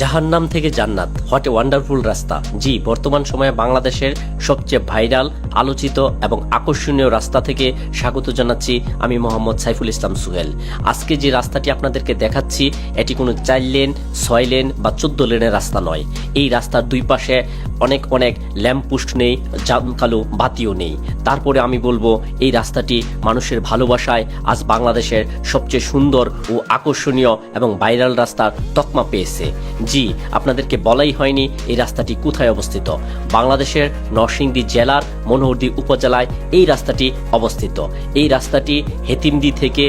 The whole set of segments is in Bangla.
জাহান্নাম থেকে জান্নাত। হোয়াট এ ওয়ান্ডারফুল রাস্তা। জি, বর্তমান সময়ে বাংলাদেশের সবচেয়ে ভাইরাল, আলোচিত এবং আকর্ষণীয় রাস্তা থেকে স্বাগত জানাচ্ছি আমি মোহাম্মদ সাইফুল ইসলাম সুহেল। আজকে যে রাস্তাটি আপনাদেরকে দেখাচ্ছি, এটি কোনো চার লেন, ছয় লেন বা চোদ্দ লেনের রাস্তা নয়। এই রাস্তার দুই পাশে অনেক অনেক ল্যাম্পপোস্ট নেই জামকালো বাতিও নেই। তারপরে আমি বলব, এই রাস্তাটি মানুষের ভালোবাসায় আজ বাংলাদেশের সবচেয়ে সুন্দর ও আকর্ষণীয় এবং ভাইরাল রাস্তার তকমা পেয়েছে। জি, আপনাদেরকে বলাই হয়নি এই রাস্তাটি কোথায় অবস্থিত। বাংলাদেশের নরসিংদী জেলার মনোহরদী উপজেলায় এই রাস্তাটি অবস্থিত। এই রাস্তাটি হেতিমদি থেকে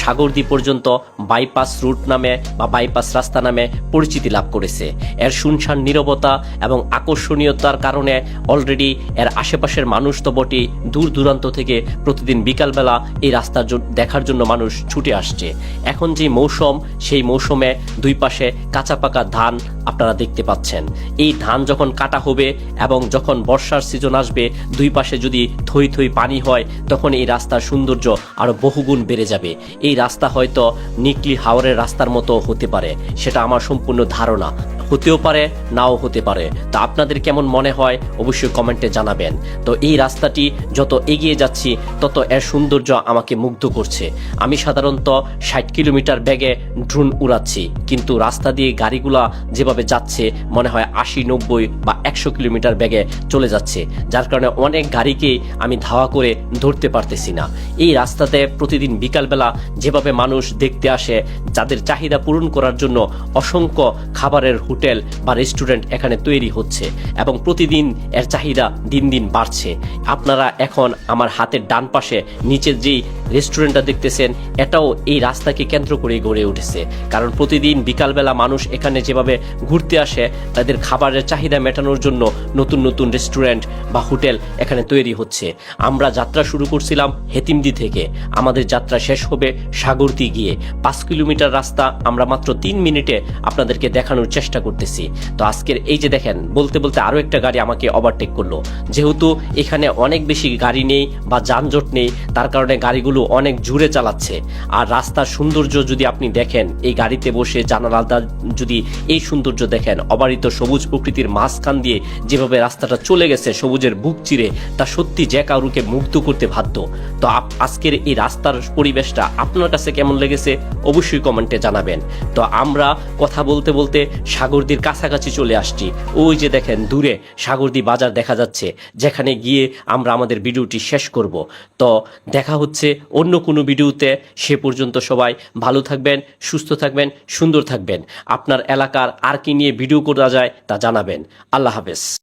সাগরদী পর্যন্ত বাইপাস রুট নামে বা বাইপাস রাস্তা নামে পরিচিতি লাভ করেছে। এর শুনশান নীরবতা এবং আকর্ষণীয়তার কারণে অলরেডি এর আশেপাশের মানুষ তো বটি দূর দূরান্ত থেকে প্রতিদিন বিকালবেলা এই রাস্তার দেখার জন্য মানুষ ছুটে আসছে। এখন যে মৌসুম, সেই মৌসুমে দুই পাশে কাঁচা পাকা ধান আপনারা দেখতে পাচ্ছেন। এই ধান যখন কাটা হবে এবং যখন বর্ষার সিজন আসবে, দুই পাশে যদি থই থই পানি হয়, তখন এই রাস্তার সৌন্দর্য আরও বহুগুণ বেড়ে যাবে। এই রাস্তা হয়তো নিকলি হাওরের রাস্তার মতো হতে পারে সেটা আমার সম্পূর্ণ ধারণা। হতেও পারে, নাও হতে পারে। তা আপনাদের কেমন মনে হয় অবশ্যই কমেন্টে জানাবেন। তো এই রাস্তাটি যত এগিয়ে যাচ্ছি, তত এর সৌন্দর্য আমাকে মুগ্ধ করছে। আমি সাধারণত ষাট কিলোমিটার ব্যাগে ড্রোন উড়াচ্ছি, কিন্তু রাস্তা দিয়ে গাড়িগুলা যেভাবে যাচ্ছে, মনে হয় আশি, নব্বই বা একশো কিলোমিটার ব্যাগে চলে যাচ্ছে, যার কারণে অনেক গাড়িকেই আমি ধাওয়া করে ধরতে পারতেছি না। এই রাস্তাতে প্রতিদিন বিকালবেলা যেভাবে মানুষ দেখতে আসে, যাদের চাহিদা পূরণ করার জন্য অসংখ্য খাবারের হোটেল বা রেস্টুরেন্ট এখানে তৈরি হচ্ছে এবং প্রতিদিন এর চাহিদা দিন দিন বাড়ছে। আপনারা এখন আমার হাতের ডান পাশে নিচে যেই রেস্টুরেন্টটা দেখতেছেন, এটাও এই রাস্তাকে কেন্দ্র করে গড়ে উঠেছে। কারণ প্রতিদিন বিকালবেলা মানুষ এখানে যেভাবে ঘুরতে আসে, তাদের খাবারের চাহিদা মেটানোর জন্য নতুন নতুন রেস্টুরেন্ট বা হোটেল এখানে তৈরি হচ্ছে। আমরা যাত্রা শুরু করছিলাম হেতিমদি থেকে। আমাদের যাত্রা শেষ হবে সাগরদি গিয়ে। পাঁচ কিলোমিটার রাস্তা আমরা মাত্র তিন মিনিটে আপনাদেরকে দেখানোর চেষ্টা করতেছি। তো আজকের এই যে দেখেন, বলতে বলতে আরও একটা গাড়ি আমাকে ওভারটেক করল। যেহেতু এখানে অনেক বেশি গাড়ি নেই বা যানজট নেই, তার কারণে গাড়িগুলো অনেক জুড়ে চালাচ্ছে। আর রাস্তার সৌন্দর্য যদি আপনি দেখেন, এই গাড়িতে বসে জানালাটা যদি এই সৌন্দর্য দেখেন, অবারিত সবুজ প্রকৃতির মাঝখান দিয়ে যেভাবে রাস্তাটা চলে গেছে, সবুজের বুক চিরে, তা সত্যি যে কারুকে মুগ্ধ করতে বাধ্য। তো আজকের এই রাস্তার পরিবেশটা আপনার কাছে কেমন লেগেছে? অবশ্যই কমেন্টে জানাবেন। তো আমরা কথা বলতে বলতে সাগরদির কাছাকাছি চলে আসছি। ওই যে দেখেন, দূরে সাগরদি বাজার দেখা যাচ্ছে, যেখানে গিয়ে আমরা আমাদের ভিডিওটি শেষ করব। তো দেখা হচ্ছে অন্য কোনো ভিডিওতে সে পর্যন্ত সবাই ভালো থাকবেন, সুস্থ থাকবেন, সুন্দর থাকবেন। আপনার এলাকার আর কি নিয়ে ভিডিও করা যায় তা জানাবেন। আল্লাহ হাফেজ।